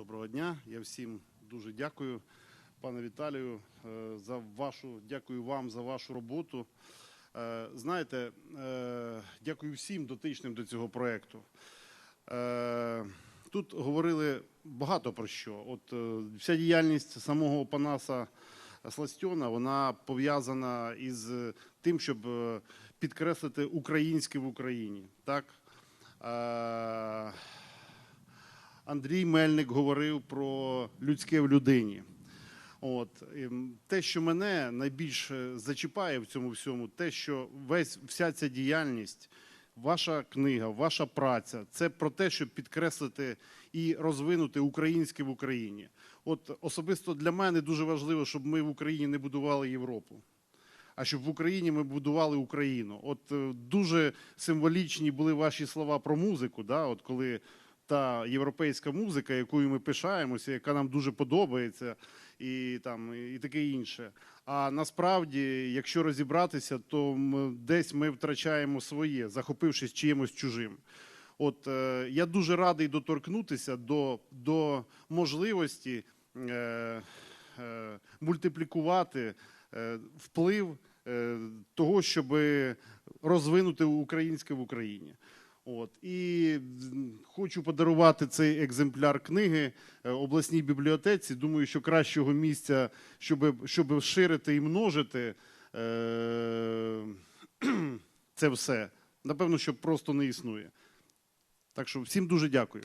Доброго дня. Я всім дуже дякую, пане Віталію, е, за вашу, дякую вам за вашу роботу. Е, Знаєте, е, дякую всім дотичним до цього проєкту. Тут говорили багато про що. От вся діяльність самого Панаса Сластьона вона пов'язана із тим, щоб підкреслити українське в Україні. Так? Андрій Мельник говорив про людське в людині. От ем, те, що мене найбільше зачіпає в цьому всьому, те, що весь вся ця діяльність, ваша книга, ваша праця, це про те, щоб підкреслити і розвинути українське в Україні. От особисто для мене дуже важливо, щоб ми в Україні не будували Європу. А щоб в Україні ми будували Україну. От е, дуже символічні були ваші слова про музику. Да? От коли та європейська музика, якою ми пишаємося, яка нам дуже подобається, і там і таке інше. А насправді, якщо розібратися, то десь ми втрачаємо своє, захопившись чимось чужим. От е, я дуже радий доторкнутися до, до можливості е, е, мультиплікувати е, вплив е, того, щоб розвинути українське в Україні. От і хочу подарувати цей екземпляр книги е, обласній бібліотеці. Думаю, що кращого місця, щоб, щоб ширити і множити е, це все, напевно, що просто не існує. Так що всім дуже дякую.